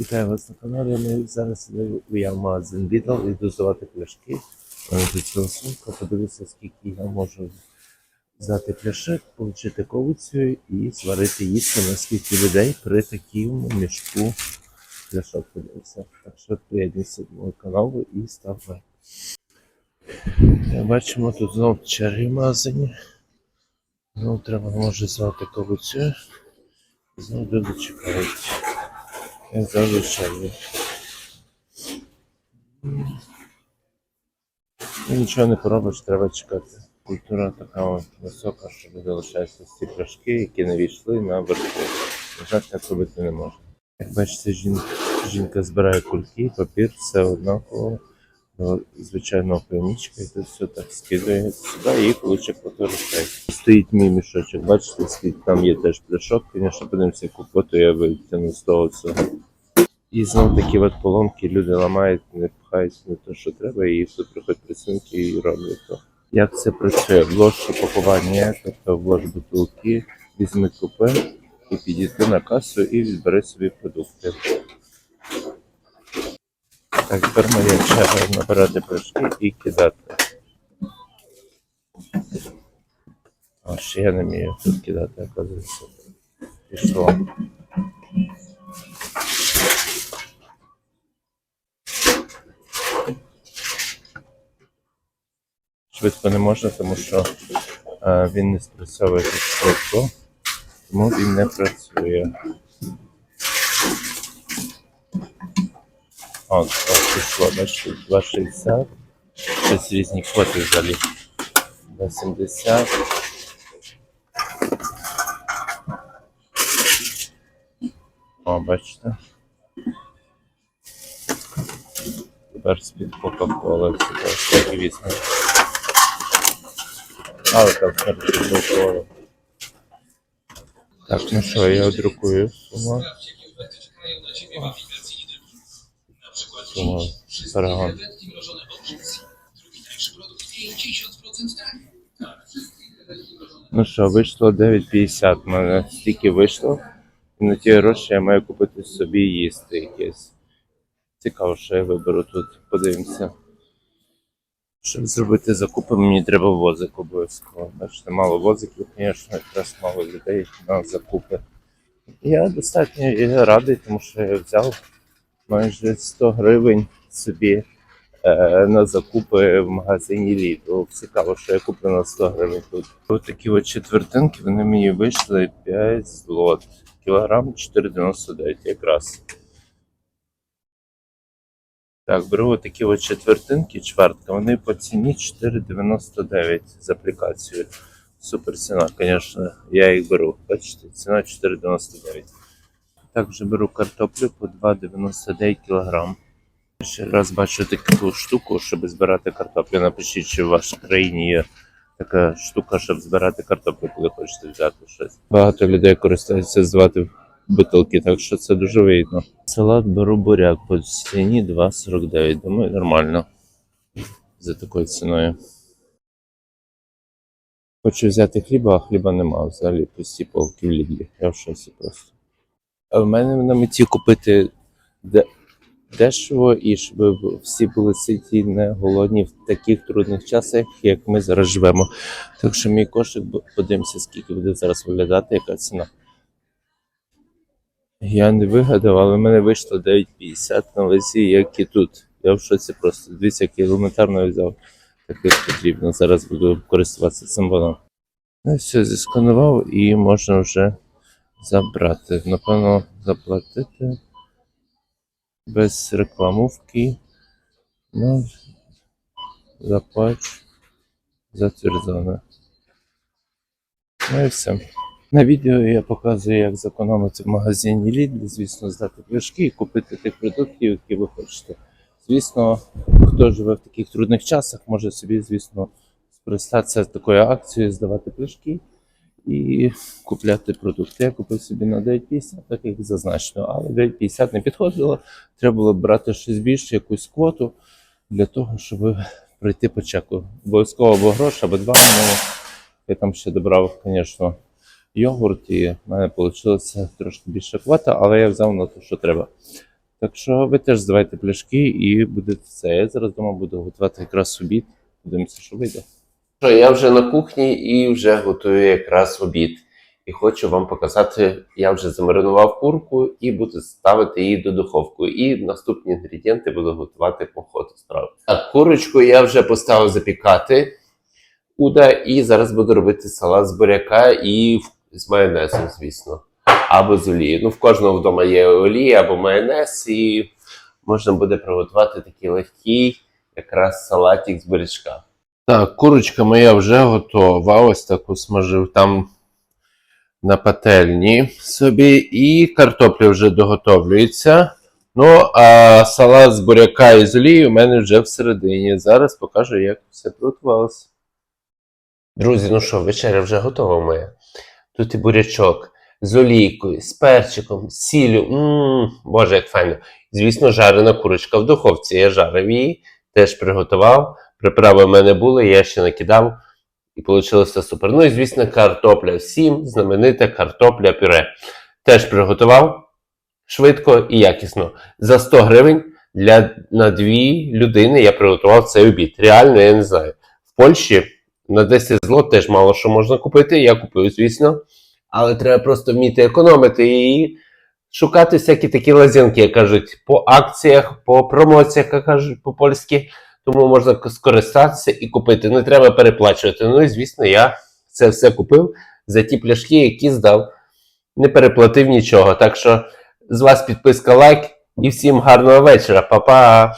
Вітаю вас на каналі. Ми зараз йду у магазин Lidl, йду здавати пляшки. Сумка, подивитися, скільки я можу здати пляшок, отримати кауцію і зварити їсти на скільки людей при такому мішку пляшок подивився. Так що приєднуйся до мого каналу і став лайк. Бачимо, тут знову черги в магазині. Треба може здати кавуцю. Знову люди чекають. Я І. Ну, нічого не поробиш, треба чекати. Культура така ось висока, що залишаються ці пляшки, які не війшли на верху. На жаль, так робити не можна. Як бачите, жінка, жінка збирає кульки, папір, все однаково звичайного поймічка, і тут все так скидає сюди і куличок фотографує. Стоїть мій мішочок, бачите, скільки там є теж пляшок, звісно, подивимося, яку фото я витягну з того всього. І знову такі от поломки люди ламають, не пхають не те, що треба, і тут приходять працівники і роблять то. Як це працює? Вложка пакування, тобто влож бутилки, візьми купе і підійти на касу і відбери собі продукти. Так, тепер моя черга набирати пляшки і кидати. А ще я не вмію тут кидати, оказується. Пішло. Швидко не можна, тому що е, він не спрацьовує тут швидко, тому він не працює. О пішло, бачите, 2,60. Щось різні квоти взагалі. 2,70. О, бачите. Тепер з-під Кока-Коли все так візьме. Але там Кока-Кола. Так, ну що, я друкую суму. Сума Парагон. Ну що, вийшло 9,50. У мене стільки вийшло. І на ті гроші я маю купити собі їсти якесь. Цікаво, що я виберу тут. Подивимося. Щоб зробити закупи, мені треба возик обов'язково. Бачите, мало возиків, звісно, якраз мало людей на закупи. Я достатньо радий, тому що я взяв майже 100 гривень собі е, на закупи в магазині Lidl. Цікаво, що я куплю на 100 гривень тут. Ось такі от четвертинки, вони мені вийшли 5 злот. Кілограм 4,99 якраз. Так, беру такі от четвертинки, чвертка, вони по ціні 4,99 з аплікацією. Супер ціна, звісно, я їх беру. Бачите, ціна 4,99. Також беру картоплю по 2,99 кг. Ще раз бачу таку штуку, щоб збирати картоплю. Напишіть, чи в вашій країні є така штука, щоб збирати картоплю, коли хочете взяти щось. Багато людей користуються здавати в бутилки, так що це дуже вигідно. Салат беру буряк по ціні 2,49. Думаю, нормально за такою ціною. Хочу взяти хліба, а хліба нема. Взагалі пусті полки в лідлі. Я в шоці просто. В мене на меті купити дешево і щоб всі були ситі, не голодні в таких трудних часах, як ми зараз живемо. Так що мій кошик, подивимося, скільки буде зараз виглядати, яка ціна. Я не вигадав, але в мене вийшло 9,50 на вазі, як і тут. Я в шоці просто. Дивіться, як я елементарно взяв. Так як потрібно. Зараз буду користуватися цим воно. Ну, все, зісканував і можна вже забрати. Напевно, заплатити без рекламовки. Ну, заплач затверджено. Ну і все. На відео я показую, як зекономити в магазині Lidl, звісно, здати пляшки і купити тих продуктів, які ви хочете. Звісно, хто живе в таких трудних часах, може собі, звісно, скористатися такою акцією, здавати пляшки і купляти продукти. Я купив собі на 9,50, так як зазначено, але 9,50 не підходило. Треба було брати щось більше, якусь квоту для того, щоб пройти по чеку. Обов'язково або гроші, або два. Ну, я там ще добрав, звісно, йогурт, і в мене вийшло трошки більше квота, але я взяв на те, що треба. Так що ви теж здавайте пляшки і будете це. Я зараз вдома буду готувати якраз обід. Подивимося, що вийде. Що я вже на кухні і вже готую якраз обід. І хочу вам показати, я вже замаринував курку і буду ставити її до духовку. І наступні інгредієнти буду готувати по ходу справи. Так, курочку я вже поставив запікати уда, і зараз буду робити салат з буряка і з майонезом, звісно. Або з олією. Ну, в кожного вдома є олія або майонез, і можна буде приготувати такий легкий якраз салатик з бурячка. Так, курочка моя вже готова. Ось таку смажив там на пательні собі, і картопля вже доготовлюється. Ну, а салат з буряка і з олією у мене вже всередині. Зараз покажу, як все приготувалося. Друзі, ну що, вечеря вже готова моя. Тут і бурячок з олійкою, з перчиком, з сіллю. Мм, боже, як файно. Звісно, жарена курочка в духовці. Я жарив її, теж приготував. Приправи в мене були, я ще накидав. І вийшло супер. Ну і звісно, картопля. Всім знаменита картопля пюре. Теж приготував швидко і якісно. За 100 гривень для, на дві людини я приготував цей обід. Реально, я не знаю. В Польщі на 10 злот теж мало що можна купити. Я купив, звісно. Але треба просто вміти економити і шукати всякі такі лазінки, як кажуть, по акціях, по промоціях, як кажуть по-польськи. Тому можна скористатися і купити. Не треба переплачувати. Ну і звісно, я це все купив за ті пляшки, які здав. Не переплатив нічого. Так що з вас підписка лайк і всім гарного вечора. Па-па!